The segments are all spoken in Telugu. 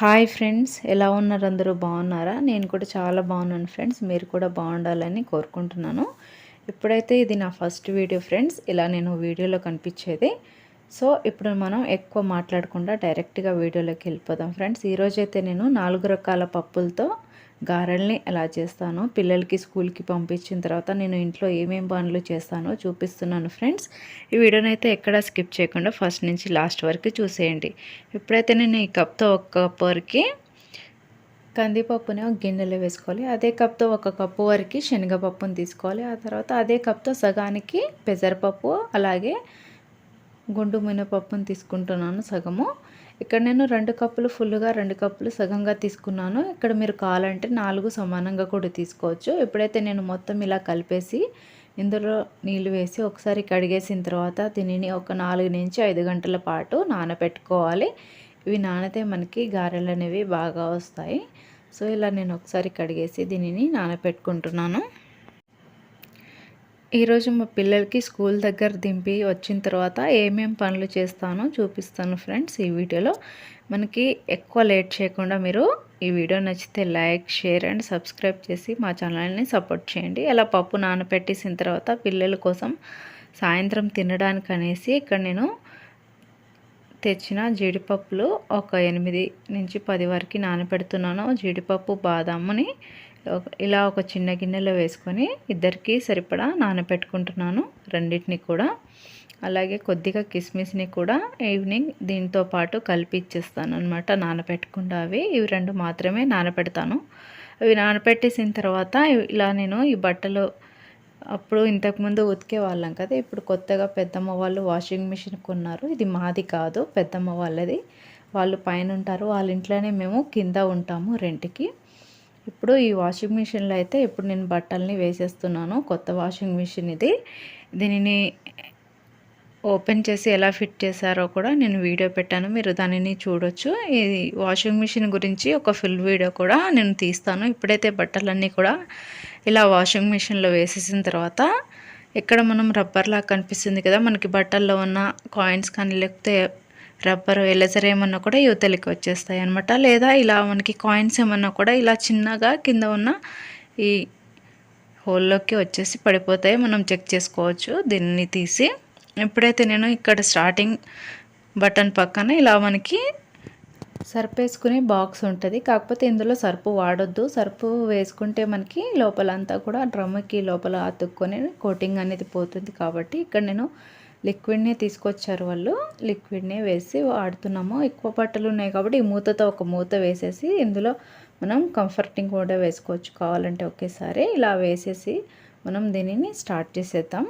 హాయ్ ఫ్రెండ్స్ ఎలా ఉన్నారు అందరూ? బాగున్నారా? నేను కూడా చాలా బాగున్నాను ఫ్రెండ్స్ మీరు కూడా బాగుండాలని కోరుకుంటున్నాను. ఇప్పుడైతే ఇది నా ఫస్ట్ వీడియో ఫ్రెండ్స్ ఇలా నేను వీడియోలో కనిపించేది. సో ఇప్పుడు మనం ఎక్కువ మాట్లాడకుండా డైరెక్ట్గా వీడియోలోకి వెళ్ళిపోదాం ఫ్రెండ్స్. ఈరోజైతే నేను నాలుగు రకాల పప్పులతో గారెల్ని ఎలా చేస్తానో పిల్లలకి స్కూల్కి పంపించిన తర్వాత నేను ఇంట్లో ఏమేం పనులు చేస్తానో చూపిస్తున్నాను ఫ్రెండ్స్. ఈ వీడియోని అయితే ఎక్కడ స్కిప్ చేయకుండా ఫస్ట్ నుంచి లాస్ట్ వరకు చూసేయండి. ఇప్పుడైతే నేను ఈ కప్తో ఒక కప్ వరకు కందిపప్పుని ఒక గిన్నెలో వేసుకోవాలి. అదే కప్తో ఒక కప్పు వరకు శనగపప్పుని తీసుకోవాలి. ఆ తర్వాత అదే కప్తో సగానికి పెసరపప్పు అలాగే గుండు మినపప్పుని తీసుకుంటున్నాను సగము. ఇక్కడ నేను రెండు కప్పులు ఫుల్గా రెండు కప్పులు సగంగా తీసుకున్నాను. ఇక్కడ మీరు కావాలంటే నాలుగు సమానంగా కూడా తీసుకోవచ్చు. ఎప్పుడైతే నేను మొత్తం ఇలా కలిపేసి ఇందులో నీళ్ళు వేసి ఒకసారి కడిగేసిన తర్వాత దీనిని ఒక నాలుగు నుంచి ఐదు గంటల పాటు నానబెట్టుకోవాలి ఇవి నానితే మనకి గారెలు అనేవి బాగా వస్తాయి. సో ఇలా నేను ఒకసారి కడిగేసి దీనిని నానబెట్టుకుంటున్నాను ఈరోజు మా పిల్లలకి స్కూల్ దగ్గర దింపి వచ్చిన తర్వాత ఏమేం పనులు చేస్తానో చూపిస్తాను ఫ్రెండ్స్ ఈ వీడియోలో. మనకి ఎక్కువ లేట్ చేయకుండా మీరు ఈ వీడియో నచ్చితే లైక్ షేర్ అండ్ సబ్స్క్రైబ్ చేసి మా ఛానల్ని సపోర్ట్ చేయండి. అలా పప్పు నానపెట్టేసిన తర్వాత పిల్లల కోసం సాయంత్రం తినడానికి అనేసి ఇక్కడ నేను తెచ్చిన జీడిపప్పులు ఒక ఎనిమిది నుంచి పది వరకు నానపెడుతున్నాను. జీడిపప్పు బాదాముని ఇలా ఒక చిన్న గిన్నెలో వేసుకొని ఇద్దరికి సరిపడా నానబెట్టుకుంటున్నాను రెండింటిని కూడా. అలాగే కొద్దిగా కిస్మిస్ని కూడా ఈవినింగ్ దీంతో పాటు కలిపి ఇచ్చేస్తాను అనమాట నానబెట్టకుండా అవి. ఇవి రెండు మాత్రమే నానబెడతాను. అవి నానబెట్టేసిన తర్వాత ఇలా నేను ఈ బట్టలు అప్పుడు ఇంతకుముందు ఉతికే వాళ్ళం కదా ఇప్పుడు కొత్తగా పెద్దమ్మ వాళ్ళు వాషింగ్ మిషన్ కొన్నారు. ఇది మాది కాదు పెద్దమ్మ వాళ్ళది. వాళ్ళు పైన ఉంటారు వాళ్ళ ఇంట్లోనే మేము కింద ఉంటాము రెంట్కి. ఇప్పుడు ఈ వాషింగ్ మిషన్లో అయితే ఇప్పుడు నేను బట్టల్ని వేసేస్తున్నాను. కొత్త వాషింగ్ మిషన్ ఇది. దీనిని ఓపెన్ చేసి ఎలా ఫిట్ చేశారో కూడా నేను వీడియో పెట్టాను. మీరు దానిని చూడొచ్చు. ఈ వాషింగ్ మిషన్ గురించి ఒక ఫుల్ వీడియో కూడా నేను తీస్తాను. ఇప్పుడైతే బట్టలన్నీ కూడా ఇలా వాషింగ్ మిషన్లో వేసేసిన తర్వాత ఇక్కడ మనం రబ్బర్లా కనిపిస్తుంది కదా. మనకి బట్టల్లో ఉన్న కాయిన్స్ కానీ లేకపోతే రబ్బర్ ఎలజర్ ఏమన్నా కూడా యువతలకి వచ్చేస్తాయి అనమాట లేదా ఇలా మనకి కాయిన్స్ ఏమన్నా కూడా ఇలా చిన్నగా కింద ఉన్న ఈ హోల్లోకి వచ్చేసి పడిపోతాయి. మనం చెక్ చేసుకోవచ్చు దీన్ని తీసి. ఎప్పుడైతే నేను ఇక్కడ స్టార్టింగ్ బటన్ పక్కన ఇలా మనకి సర్పు వేసుకునే బాక్స్ ఉంటుంది. కాకపోతే ఇందులో సర్పు వాడొద్దు. సర్పు వేసుకుంటే మనకి లోపలంతా కూడా డ్రమ్కి లోపల అతుక్కొని కోటింగ్ అనేది పోతుంది కాబట్టి ఇక్కడ నేను లిక్విడ్నే తీసుకొచ్చారు వాళ్ళు. లిక్విడ్నే వేసి వాడుతున్నాము. ఎక్కువ బట్టలు ఉన్నాయి కాబట్టి ఈ మూతతో ఒక మూత వేసేసి ఇందులో మనం కంఫర్టింగ్ కూడా వేసుకోవచ్చు కావాలంటే ఒకేసారి. ఇలా వేసేసి మనం దీనిని స్టార్ట్ చేసేద్దాం.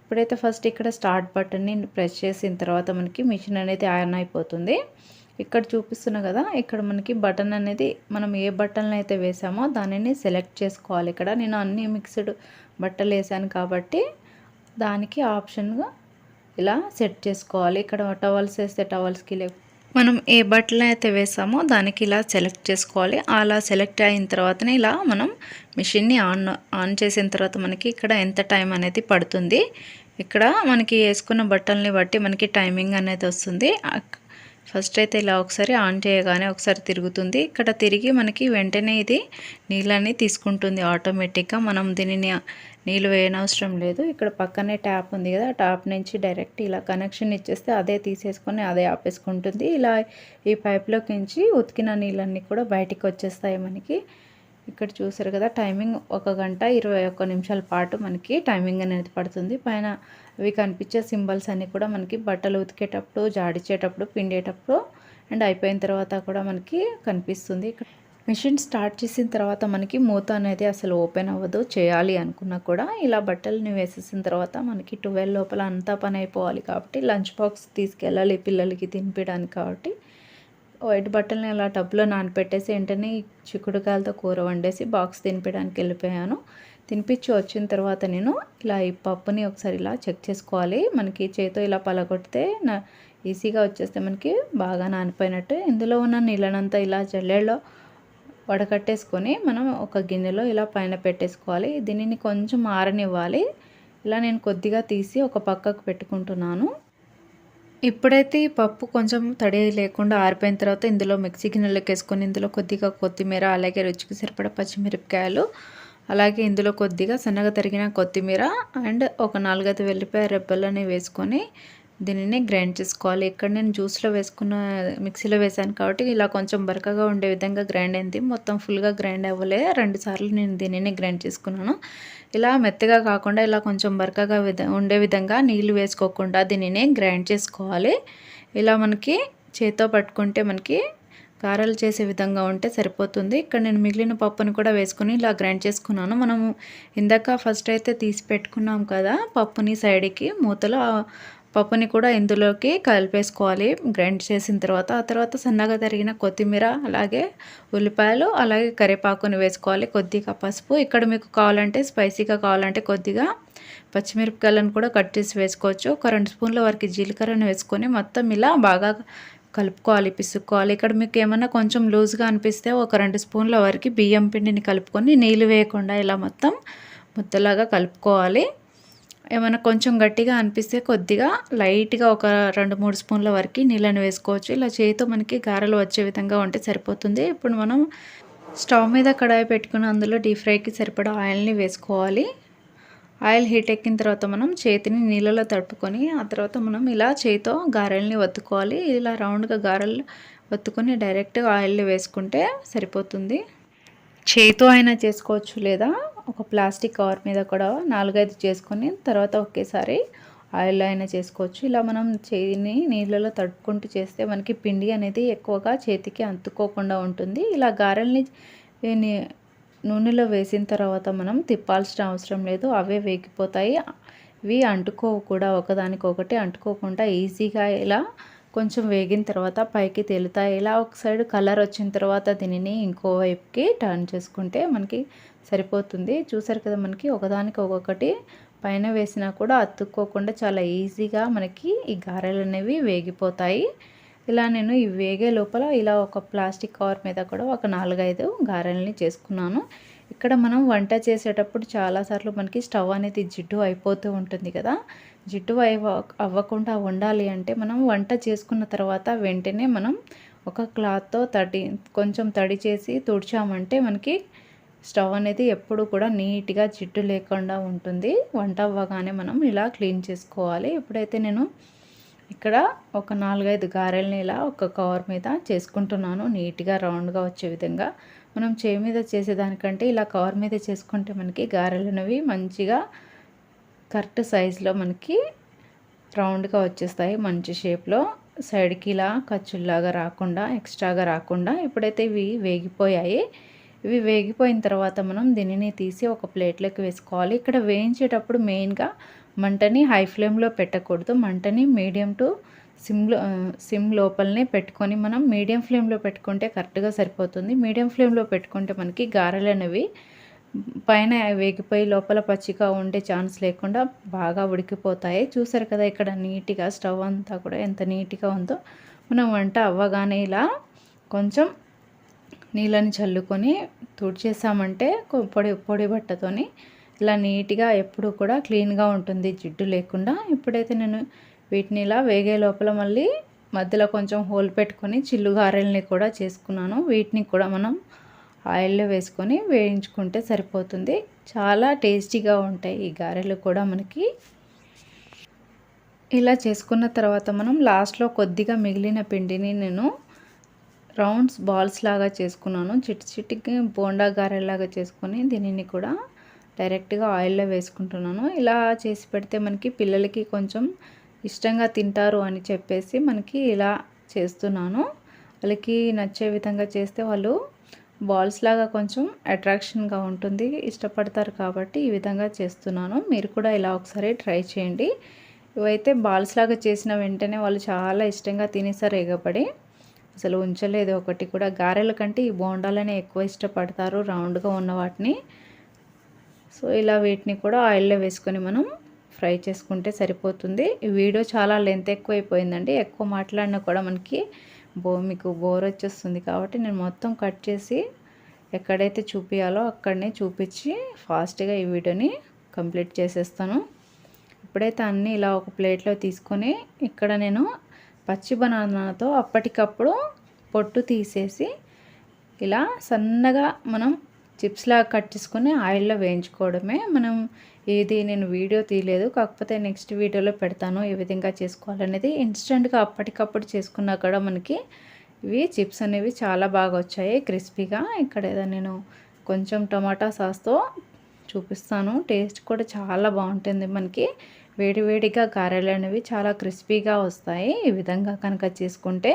ఇప్పుడైతే ఫస్ట్ ఇక్కడ స్టార్ట్ బటన్ని ప్రెస్ చేసిన తర్వాత మనకి మిషన్ అనేది ఆన్ అయిపోతుంది. ఇక్కడ చూపిస్తున్నా కదా ఇక్కడ మనకి బటన్ అనేది మనం ఏ బటన్ అయితే వేసామో దానిని సెలెక్ట్ చేసుకోవాలి. ఇక్కడ నేను అన్ని మిక్స్డ్ బట్టలు వేసాను కాబట్టి దానికి ఆప్షన్గా ఇలా సెట్ చేసుకోవాలి. ఇక్కడ టవల్స్ వేస్తే టవల్స్కి లేవు. మనం ఏ బట్టలు అయితే వేసామో దానికి ఇలా సెలెక్ట్ చేసుకోవాలి. అలా సెలెక్ట్ అయిన తర్వాతనే ఇలా మనం మిషన్ని ఆన్ ఆన్ చేసిన తర్వాత మనకి ఇక్కడ ఎంత టైం అనేది పడుతుంది. ఇక్కడ మనకి వేసుకున్న బట్టల్ని బట్టి మనకి టైమింగ్ అనేది వస్తుంది. ఫస్ట్ అయితే ఇలా ఒకసారి ఆన్ చేయగానే ఒకసారి తిరుగుతుంది. ఇక్కడ తిరిగి మనకి వెంటనే ఇది నీళ్ళని తీసుకుంటుంది. ఆటోమేటిక్గా మనం దీనిని నీళ్ళు వేయనవసరం లేదు. ఇక్కడ పక్కనే ట్యాప్ ఉంది కదా ట్యాప్ నుంచి డైరెక్ట్ ఇలా కనెక్షన్ ఇచ్చేస్తే అదే తీసేసుకొని అదే ఆపేసుకుంటుంది. ఇలా ఈ పైప్లోకి నుంచి ఉతికిన నీళ్ళన్నీ కూడా బయటికి వచ్చేస్తాయి మనకి. ఇక్కడ చూసారు కదా టైమింగ్ ఒక గంట ఇరవై ఒక్క నిమిషాల పాటు మనకి టైమింగ్ అనేది పడుతుంది. పైన అవి కనిపించే సింబల్స్ అన్నీ కూడా మనకి బట్టలు ఉతికేటప్పుడు జాడిచేటప్పుడు పిండేటప్పుడు అండ్ అయిపోయిన తర్వాత కూడా మనకి కనిపిస్తుంది. ఇక్కడ మిషన్ స్టార్ట్ చేసిన తర్వాత మనకి మూత అనేది అసలు ఓపెన్ అవ్వదు. చేయాలి అనుకున్నా కూడా ఇలా బట్టలని వేసేసిన తర్వాత మనకి ట్వెల్వ్ లోపల అంతా పని అయిపోవాలి కాబట్టి లంచ్ బాక్స్ తీసుకెళ్ళాలి పిల్లలకి తినిపించడానికి కాబట్టి. వైట్ బట్టలని ఇలా టబ్లో నానపెట్టేసి వెంటనే చిక్కుడుకాయలతో కూర వండేసి బాక్స్ తినిపించడానికి వెళ్ళిపోయాను. తినిపించి వచ్చిన తర్వాత నేను ఇలా ఈ పప్పుని ఒకసారి ఇలా చెక్ చేసుకోవాలి. మనకి చేతో ఇలా పలగొడితే నా ఈజీగా వచ్చేస్తే మనకి బాగా నానిపోయినట్టు. ఇందులో ఉన్న నీళ్ళనంతా ఇలా జల్లెడలో వడకట్టేసుకొని మనం ఒక గిన్నెలో ఇలా పైన పెట్టేసుకోవాలి. దీనిని కొంచెం ఆరనివ్వాలి. ఇలా నేను కొద్దిగా తీసి ఒక పక్కకు పెట్టుకుంటున్నాను. ఇప్పుడైతే ఈ పప్పు కొంచెం తడి లేకుండా ఆరిపోయిన తర్వాత ఇందులో మిక్సీ గిన్నెలోకి వేసుకొని ఇందులో కొద్దిగా కొత్తిమీర అలాగే రుచికి సరిపడా పచ్చిమిరపకాయలు అలాగే ఇందులో కొద్దిగా సన్నగా తరిగిన కొత్తిమీర అండ్ ఒక నాలుగైదు వెల్లిపాయ రెబ్బలని వేసుకొని దీనిని గ్రైండ్ చేసుకోవాలి. ఇక్కడ నేను జ్యూస్లో వేసుకున్న మిక్సీలో వేసాను కాబట్టి ఇలా కొంచెం బరకగా ఉండే విధంగా గ్రైండ్ అయింది. మొత్తం ఫుల్గా గ్రైండ్ అవ్వలే. రెండు సార్లు నేను దీనిని గ్రైండ్ చేసుకున్నాను. ఇలా మెత్తగా కాకుండా ఇలా కొంచెం బరకగా ఉండే విధంగా నీళ్ళు వేసుకోకుండా దీనిని గ్రైండ్ చేసుకోవాలి. ఇలా మనకి చేతితో పట్టుకుంటే మనకి గారెలు చేసే విధంగా ఉంటే సరిపోతుంది. ఇక్కడ నేను మిగిలిన పప్పుని కూడా వేసుకుని ఇలా గ్రైండ్ చేసుకున్నాను. మనము ఇందాక ఫస్ట్ అయితే తీసి పెట్టుకున్నాం కదా పప్పుని సైడ్కి. మూతలో పప్పుని కూడా ఇందులోకి కలిపేసుకోవాలి. గ్రైండ్ చేసిన తర్వాత ఆ తర్వాత సన్నగా తరిగిన కొత్తిమీర అలాగే ఉల్లిపాయలు అలాగే కరివేపాకుని వేసుకోవాలి కొద్దిగా పసుపు. ఇక్కడ మీకు కావాలంటే స్పైసీగా కావాలంటే కొద్దిగా పచ్చిమిరపకాయలను కూడా కట్ చేసి వేసుకోవచ్చు. ఒక రెండు స్పూన్ల వరకు జీలకర్రను వేసుకొని మొత్తం ఇలా బాగా కలుపుకోవాలి పిసుక్కోవాలి. ఇక్కడ మీకు ఏమన్నా కొంచెం లూజ్గా అనిపిస్తే ఒక రెండు స్పూన్ల వరకు బియ్యం పిండిని కలుపుకొని నీళ్ళు వేయకుండా ఇలా మొత్తం ముద్దలాగా కలుపుకోవాలి. ఏమైనా కొంచెం గట్టిగా అనిపిస్తే కొద్దిగా లైట్గా ఒక రెండు మూడు స్పూన్ల వరకు నీళ్ళని వేసుకోవచ్చు. ఇలా చేతితో మనకి గారెలు వచ్చే విధంగా ఉంటే సరిపోతుంది. ఇప్పుడు మనం స్టవ్ మీద కడాయి పెట్టుకుని అందులో డీప్ ఫ్రైకి సరిపడా ఆయిల్ని వేసుకోవాలి. ఆయిల్ హీట్ ఎక్కిన తర్వాత మనం చేతిని నీళ్ళలో తడుపుకొని ఆ తర్వాత మనం ఇలా చేతితో గారెల్ని వత్తుకోవాలి ఇలా రౌండ్గా గారెలు వత్తుకొని డైరెక్ట్గా ఆయిల్ని వేసుకుంటే సరిపోతుంది. చేతితో అయినా చేసుకోవచ్చు లేదా ఒక ప్లాస్టిక్ కవర్ మీద కూడా నాలుగైదు చేసుకొని తర్వాత ఒకేసారి ఆయిల్ అయినా చేసుకోవచ్చు. ఇలా మనం చేయిని నీళ్ళలో తడుపుకుంటూ చేస్తే మనకి పిండి అనేది ఎక్కువగా చేతికి అంతుకోకుండా ఉంటుంది. ఇలా గారెల్ని నూనెలో వేసిన తర్వాత మనం తిప్పాల్సిన అవసరం లేదు. అవే వేగిపోతాయి. ఇవి అంటుకోవు కూడా. ఒకదానికొకటి అంటుకోకుండా ఈజీగా ఇలా కొంచెం వేగిన తర్వాత పైకి తేలుతాయి. ఇలా ఒక సైడ్ కలర్ వచ్చిన తర్వాత దీనిని ఇంకో వైపుకి టర్న్ చేసుకుంటే మనకి సరిపోతుంది. చూసారు కదా మనకి ఒకదానికి ఒక్కొక్కటి పైన వేసినా కూడా అతుక్కోకుండా చాలా ఈజీగా మనకి ఈ గారెలు అనేవి వేగిపోతాయి. ఇలా నేను ఈ వేగే లోపల ఇలా ఒక ప్లాస్టిక్ కవర్ మీద కూడా ఒక నాలుగైదు గారెల్ని చేసుకున్నాను. ఇక్కడ మనం వంట చేసేటప్పుడు చాలాసార్లు మనకి స్టవ్ అనేది జిడ్డు అయిపోతూ ఉంటుంది కదా. జిడ్డు అయి అవ్వకుండా ఉండాలి అంటే మనం వంట చేసుకున్న తర్వాత వెంటనే మనం ఒక క్లాత్తో తడి కొంచెం తడి చేసి తుడిచామంటే మనకి స్టవ్ అనేది ఎప్పుడు కూడా నీట్గా జిడ్డు లేకుండా ఉంటుంది. వంట అవ్వగానే మనం ఇలా క్లీన్ చేసుకోవాలి. ఇప్పుడైతే నేను ఇక్కడ ఒక నాలుగైదు గారెల్ని ఇలా ఒక కవర్ మీద చేసుకుంటున్నాను నీట్గా రౌండ్గా వచ్చే విధంగా మనం చేయి మీద చేసేదానికంటే ఇలా కవర్ మీద చేసుకుంటే మనకి గారెలు అనేవి మంచిగా కరెక్ట్ సైజులో మనకి రౌండ్గా వచ్చేస్తాయి. మంచి షేప్లో సైడ్కి ఇలా ఖర్చుల్లాగా రాకుండా ఎక్స్ట్రాగా రాకుండా ఇప్పుడైతే ఇవి వేగిపోయాయి ఇవి వేగిపోయిన తర్వాత మనం దీనిని తీసి ఒక ప్లేట్లోకి వేసుకోవాలి. ఇక్కడ వేయించేటప్పుడు మెయిన్గా మంటని హై ఫ్లేమ్లో పెట్టకూడదు. మంటని మీడియం టు సిమ్లో సిమ్ లోపలనే పెట్టుకొని మనం మీడియం ఫ్లేమ్లో పెట్టుకుంటే కరెక్ట్గా సరిపోతుంది. మీడియం ఫ్లేమ్లో పెట్టుకుంటే మనకి గారెలు అనేవి పైన వేగిపోయి లోపల పచ్చిగా ఉండే ఛాన్స్ లేకుండా బాగా ఉడికిపోతాయి. చూసారు కదా ఇక్కడ నీట్గా స్టవ్ అంతా కూడా ఎంత నీట్గా ఉందో. మనం వంట అవ్వగానే ఇలా కొంచెం నీళ్ళని చల్లుకొని తుడిచేసామంటే పొడి పొడి బట్టతోని ఇలా నీట్గా ఎప్పుడు కూడా క్లీన్గా ఉంటుంది జిడ్డు లేకుండా. ఇప్పుడైతే నేను వీటిని ఇలా వేగే లోపల మళ్ళీ మధ్యలో కొంచెం హోల్ పెట్టుకొని చిల్లు గారెల్ని కూడా చేసుకున్నాను. వీటిని కూడా మనం ఆయిల్లో వేసుకొని వేయించుకుంటే సరిపోతుంది. చాలా టేస్టీగా ఉంటాయి ఈ గారెలు కూడా మనకి. ఇలా చేసుకున్న తర్వాత మనం లాస్ట్లో కొద్దిగా మిగిలిన పిండిని నేను రౌండ్స్ బాల్స్ లాగా చేసుకున్నాను. చిట్టి చిట్టికి బోండా గారెలాగా చేసుకొని దీనిని కూడా డైరెక్ట్గా ఆయిల్లో వేసుకుంటున్నాను. ఇలా చేసి పెడితే మనకి పిల్లలకి కొంచెం ఇష్టంగా తింటారు అని చెప్పేసి మనకి ఇలా చేస్తున్నాను. వాళ్ళకి నచ్చే విధంగా చేస్తే వాళ్ళు బాల్స్ లాగా కొంచెం అట్రాక్షన్గా ఉంటుంది ఇష్టపడతారు కాబట్టి ఈ విధంగా చేస్తున్నాను. మీరు కూడా ఇలా ఒకసారి ట్రై చేయండి. ఇవైతే బాల్స్ లాగా చేసిన వెంటనే వాళ్ళు చాలా ఇష్టంగా తినేసారు ఎగబడి. అసలు ఉంచలేదు. ఒకటి కూడా గారెల కంటే ఈ బోండాలనే ఎక్కువ ఇష్టపడతారు. రౌండ్గా ఉన్న వాటిని. సో ఇలా వీటిని కూడా ఆయిల్లో వేసుకొని మనం ఫ్రై చేసుకుంటే సరిపోతుంది. ఈ వీడియో చాలా లెంత్ ఎక్కువైపోయిందండి. ఎక్కువ మాట్లాడినా కూడా మనకి బో మీకు బోర్ వచ్చేస్తుంది కాబట్టి నేను మొత్తం కట్ చేసి ఎక్కడైతే చూపించాలో అక్కడనే చూపించి ఫాస్ట్గా ఈ వీడియోని కంప్లీట్ చేసేస్తాను. ఇప్పుడైతే అన్నీ ఇలా ఒక ప్లేట్లో తీసుకొని ఇక్కడ నేను పచ్చి బనానాతో అప్పటికప్పుడు పొట్టు తీసేసి ఇలా సన్నగా మనం చిప్స్లా కట్ చేసుకొని ఆయిల్లో వేయించుకోవడమే. మనం ఇది నేను వీడియో తీయలేదు కాకపోతే నెక్స్ట్ వీడియోలో పెడతాను ఏ విధంగా చేసుకోవాలనేది ఇన్స్టెంట్గా అప్పటికప్పుడు చేసుకున్నా కూడా మనకి ఇవి చిప్స్ అనేవి చాలా బాగా వచ్చాయి. క్రిస్పీగా ఇక్కడ ఏదో నేను కొంచెం టమాటా సాస్తో చూపిస్తాను. టేస్ట్ కూడా చాలా బాగుంటుంది మనకి. వేడివేడిగా గారెలు అనేవి చాలా క్రిస్పీగా వస్తాయి. ఈ విధంగా కనుక చేసుకుంటే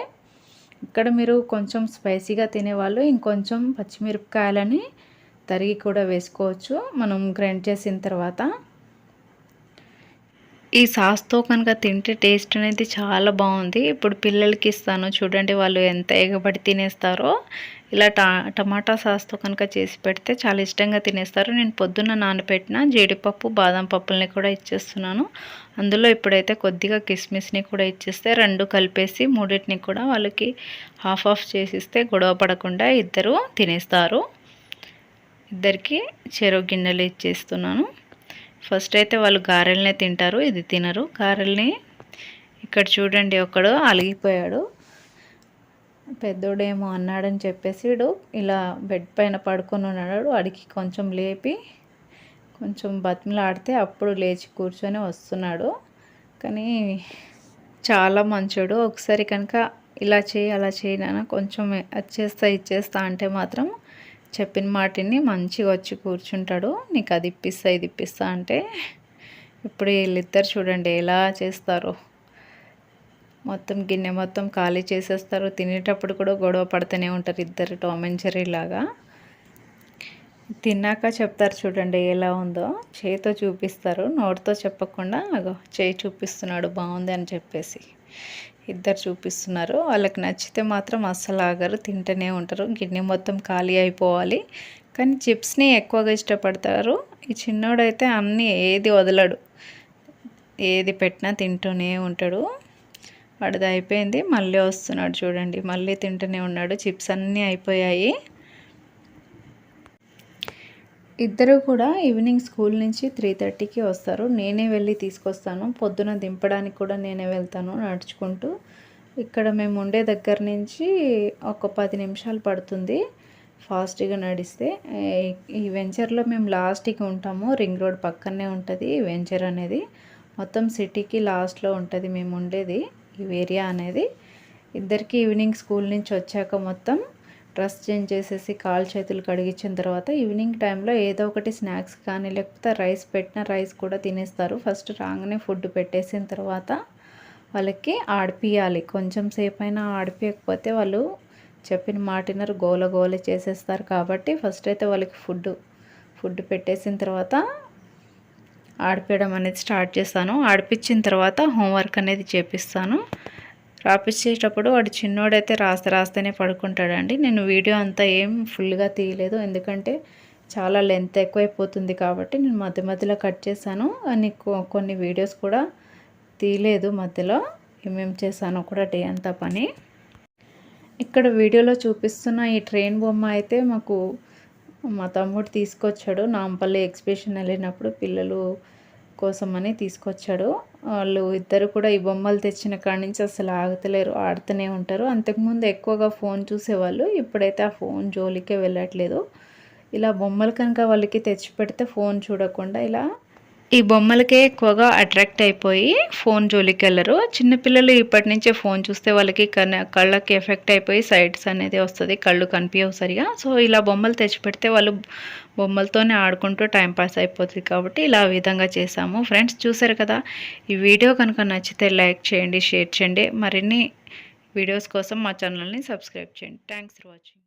ఇక్కడ మీరు కొంచెం స్పైసీగా తినేవాళ్ళు ఇంకొంచెం పచ్చిమిరపకాయలని తరిగి కూడా వేసుకోవచ్చు. మనం గ్రైండ్ చేసిన తర్వాత ఈ సాస్తో కనుక తింటే టేస్ట్ అనేది చాలా బాగుంది. ఇప్పుడు పిల్లలకి ఇస్తాను. చూడండి వాళ్ళు ఎంత ఎగబడి తినేస్తారో. ఇలా టా టమాటా సాస్తో కనుక చేసి పెడితే చాలా ఇష్టంగా తినేస్తారు. నేను పొద్దున్న నానబెట్టిన జీడిపప్పు బాదం పప్పుల్ని కూడా ఇచ్చేస్తున్నాను. అందులో ఇప్పుడైతే కొద్దిగా కిస్మిస్ని కూడా ఇచ్చేస్తే రెండు కలిపేసి మూడింటిని కూడా వాళ్ళకి హాఫ్ ఆఫ్ చేసిస్తే గొడవ పడకుండా ఇద్దరు తినేస్తారు. ఇద్దరికి చెరువు గిన్నెలు ఇచ్చేస్తున్నాను. ఫస్ట్ అయితే వాళ్ళు గారెలనే తింటారు ఇది తినరు. గారెల్ని ఇక్కడ చూడండి ఒకడు అలిగిపోయాడు. పెద్దోడేమో అన్నాడని చెప్పేసిడు. ఇలా బెడ్ పైన పడుకొని ఉన్నాడు. అడిగి కొంచెం లేపి కొంచెం బతిమలాడితే అప్పుడు లేచి కూర్చొని వస్తున్నాడు. కానీ చాలా మంచోడు. ఒకసారి కనుక ఇలా చేయి అలా చేయి కొంచెం వచ్చేస్తా ఇచ్చేస్తా అంటే మాత్రం చెప్పిన మాటిని మంచిగా వచ్చి కూర్చుంటాడు. నీకు అది ఇప్పిస్తా ఇది ఇప్పిస్తా అంటే ఇప్పుడు వీళ్ళిద్దరు చూడండి ఎలా చేస్తారో. మొత్తం గిన్నె మొత్తం ఖాళీ చేసేస్తారు. తినేటప్పుడు కూడా గొడవ పడుతూనే ఉంటారు ఇద్దరు టోమెంచరీ లాగా. తిన్నాక చెప్తారు చూడండి ఎలా ఉందో. చేయితో చూపిస్తారు. నోటితో చెప్పకుండా అగో చేయి చూపిస్తున్నాడు బాగుంది అని చెప్పేసి ఇద్దరు చూపిస్తున్నారు. వాళ్ళకి నచ్చితే మాత్రం అస్సలు ఆగరు తింటూనే ఉంటారు. గిన్నె మొత్తం ఖాళీ అయిపోవాలి. కానీ చిప్స్ని ఎక్కువగా ఇష్టపడతారు. ఈ చిన్నోడైతే అన్నీ ఏది వదలడు. ఏది పెట్టినా తింటూనే ఉంటాడు. వాడిది అయిపోయింది. మళ్ళీ వస్తున్నాడు చూడండి. మళ్ళీ తింటూనే ఉన్నాడు. చిప్స్ అన్నీ అయిపోయాయి. ఇద్దరు కూడా ఈవినింగ్ స్కూల్ నుంచి త్రీ థర్టీకి వస్తారు. నేనే వెళ్ళి తీసుకొస్తాను. పొద్దున దింపడానికి కూడా నేనే వెళ్తాను నడుచుకుంటూ. ఇక్కడ మేము ఉండే దగ్గర నుంచి ఒక పది నిమిషాలు పడుతుంది ఫాస్ట్గా నడిస్తే. ఈ వెంచర్లో మేము లాస్ట్కి ఉంటాము. రింగ్ రోడ్ పక్కనే ఉంటుంది వెంచర్ అనేది. మొత్తం సిటీకి లాస్ట్లో ఉంటుంది మేము ఉండేది. ఈ ఏరియా అనేది. ఇద్దరికి ఈవినింగ్ స్కూల్ నుంచి వచ్చాక మొత్తం డ్రెస్ చేంజ్ చేసేసి కాలు చేతులు కడిగించిన తర్వాత ఈవినింగ్ టైంలో ఏదో ఒకటి స్నాక్స్ కానీ లేకపోతే రైస్ పెట్టిన రైస్ కూడా తినేస్తారు. ఫస్ట్ రాగానే ఫుడ్ పెట్టేసిన తర్వాత వాళ్ళకి ఆడిపియాలి. కొంచెం సేపు అయినా ఆడిపియకపోతే వాళ్ళు చెప్పిన మాటినరు గోల గోల చేసేస్తారు కాబట్టి ఫస్ట్ అయితే వాళ్ళకి ఫుడ్ ఫుడ్ పెట్టేసిన తర్వాత ఆడిపించడం అనేది స్టార్ట్ చేస్తాను. ఆడిపించిన తర్వాత హోంవర్క్ అనేది చేపిస్తాను. రాపించేటప్పుడు వాడు చిన్నోడైతే రాస్తే రాస్తేనే పడుకుంటాడండి. నేను వీడియో అంతా ఏం ఫుల్గా తీయలేదు. ఎందుకంటే చాలా లెంత్ ఎక్కువైపోతుంది కాబట్టి నేను మధ్య మధ్యలో కట్ చేశాను. అని కొన్ని వీడియోస్ కూడా తీయలేదు మధ్యలో. ఏమేమి చేశానో కూడా డే అంతా పని. ఇక్కడ వీడియోలో చూపిస్తున్న ఈ ట్రైన్ బొమ్మ అయితే మాకు మా తమ్ముడు తీసుకొచ్చాడు. నాంపల్లి ఎగ్జిబిషన్ వెళ్ళినప్పుడు పిల్లలు కోసమని తీసుకొచ్చాడు. వాళ్ళు ఇద్దరు కూడా ఈ బొమ్మలు తెచ్చిన కాడి నుంచి అసలు ఆగుతలేరు ఆడుతూనే ఉంటారు. అంతకుముందు ఎక్కువగా ఫోన్ చూసేవాళ్ళు ఇప్పుడైతే ఆ ఫోన్ జోలికే వెళ్ళట్లేదు. ఇలా బొమ్మలు కనుక వాళ్ళకి తెచ్చి పెడితే ఫోన్ చూడకుండా ఇలా ఈ బొమ్మలకే ఎక్కువగా అట్రాక్ట్ అయిపోయి ఫోన్ జోలికి వెళ్ళరు. చిన్నపిల్లలు ఇప్పటి నుంచే ఫోన్ చూస్తే వాళ్ళకి కళ్ళకి ఎఫెక్ట్ అయిపోయి సైడ్స్ అనేది వస్తుంది కళ్ళు కనిపించవు సరిగా. సో ఇలా బొమ్మలు తెచ్చిపెడితే వాళ్ళు బొమ్మలతోనే ఆడుకుంటూ టైంపాస్ అయిపోతుంది కాబట్టి ఇలా విధంగా చేసాము ఫ్రెండ్స్ చూసారు కదా? ఈ వీడియో కనుక నచ్చితే లైక్ చేయండి షేర్ చేయండి. మరిన్ని వీడియోస్ కోసం మా ఛానల్ని సబ్స్క్రైబ్ చేయండి. Thanks for watching